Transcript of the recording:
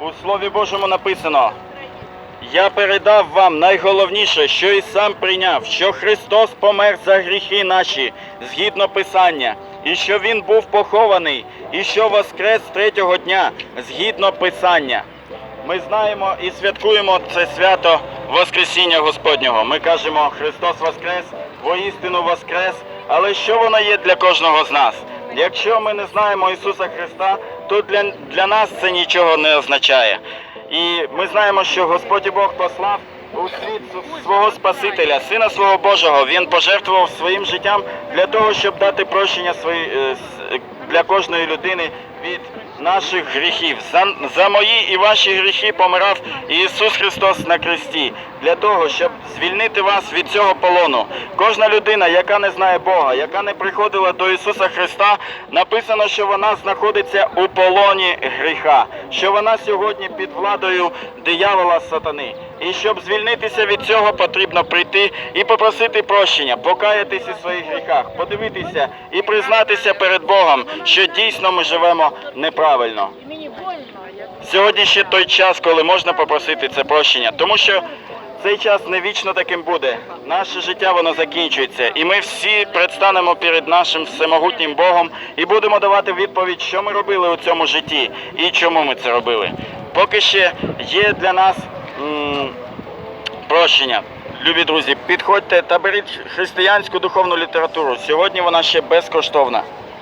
У Слові Божому написано: Я передав вам найголовніше, що і сам прийняв, що Христос помер за гріхи наші, згідно Писання, і що Він був похований, і що воскрес третього дня, згідно Писання. Ми знаємо і святкуємо це свято Воскресіння Господнього. Ми кажемо Христос Воскрес, воістину Воскрес. Але що воно є для кожного з нас? Якщо ми не знаємо Ісуса Христа, то для, для нас це нічого не означає. І ми знаємо, що Господь Бог послав у світ свого Спасителя, Сина свого Божого. Він пожертвував своїм життям для того, щоб дати прощення свої, е, для кожної людини від наших гріхів. За, за мої і ваші гріхи помирав Ісус Христос на кресті для того, щоб звільнити вас від цього полону. Кожна людина, яка не знає Бога, яка не приходила до Ісуса Христа, написано, що вона знаходиться у полоні гріха, що вона сьогодні під владою диявола сатани. І щоб звільнитися від цього, потрібно прийти і попросити прощення, покаятись у своїх гріхах, подивитися і признатися перед Богом, що дійсно ми живемо неправильно. Сьогодні ще той час, коли можна попросити це прощення, тому що цей час не вічно таким буде. Наше життя воно закінчується, і ми всі предстанемо перед нашим всемогутнім Богом і будемо давати відповідь, що ми робили у цьому житті і чому ми це робили. Поки ще є для нас прощення. Любі друзі, підходьте та беріть християнську духовну літературу. Сьогодні вона ще безкоштовна.